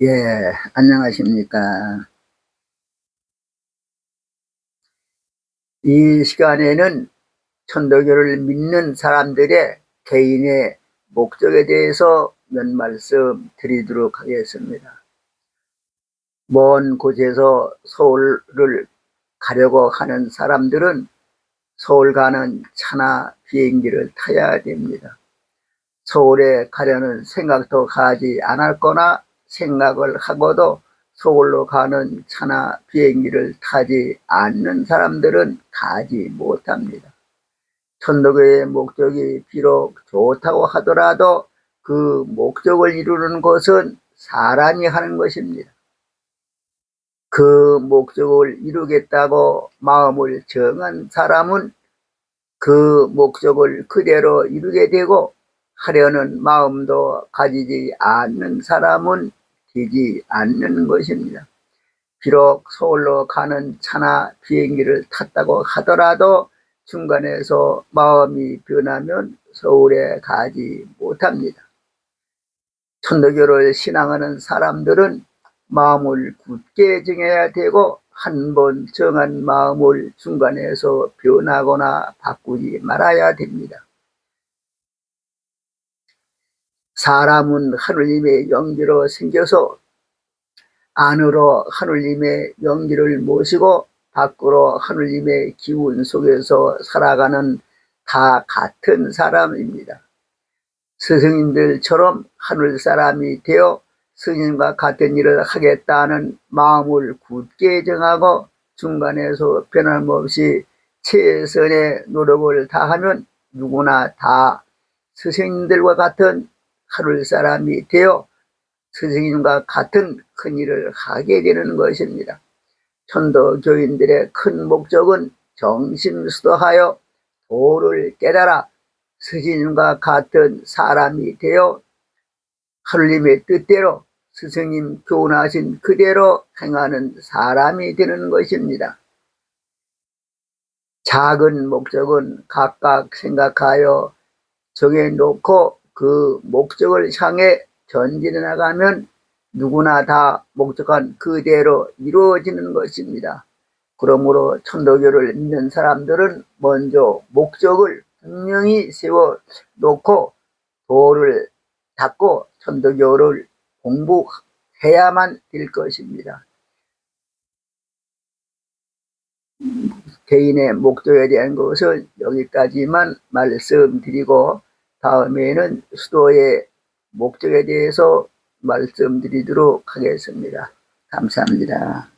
예, 안녕하십니까. 이 시간에는 천도교를 믿는 사람들의 개인의 목적에 대해서 몇 말씀 드리도록 하겠습니다. 먼 곳에서 서울을 가려고 하는 사람들은 서울 가는 차나 비행기를 타야 됩니다. 서울에 가려는 생각도 가지 않았거나 생각을 하고도 서울로 가는 차나 비행기를 타지 않는 사람들은 가지 못합니다. 천도교의 목적이 비록 좋다고 하더라도 그 목적을 이루는 것은 사람이 하는 것입니다. 그 목적을 이루겠다고 마음을 정한 사람은 그 목적을 그대로 이루게 되고 하려는 마음도 가지지 않는 사람은 되지 않는 것입니다. 비록 서울로 가는 차나 비행기를 탔다고 하더라도 중간에서 마음이 변하면 서울에 가지 못합니다. 천도교를 신앙하는 사람들은 마음을 굳게 정해야 되고 한 번 정한 마음을 중간에서 변하거나 바꾸지 말아야 됩니다. 사람은 하느님의 영기로 생겨서 안으로 하느님의 영기를 모시고 밖으로 하느님의 기운 속에서 살아가는 다 같은 사람입니다. 스승님들처럼 하늘 사람이 되어 스님과 같은 일을 하겠다는 마음을 굳게 정하고 중간에서 변함없이 최선의 노력을 다하면 누구나 다 스승님들과 같은 하늘 사람이 되어 스승님과 같은 큰 일을 하게 되는 것입니다. 천도 교인들의 큰 목적은 정심수도하여 도를 깨달아 스승님과 같은 사람이 되어 하느님의 뜻대로 스승님 교훈하신 그대로 행하는 사람이 되는 것입니다. 작은 목적은 각각 생각하여 정해놓고 그 목적을 향해 전진해 나가면 누구나 다 목적한 그대로 이루어지는 것입니다. 그러므로 천도교를 믿는 사람들은 먼저 목적을 분명히 세워 놓고 도를 닦고 천도교를 공부해야만 될 것입니다. 개인의 목적에 대한 것을 여기까지만 말씀드리고 다음에는 수도의 목적에 대해서 말씀드리도록 하겠습니다. 감사합니다.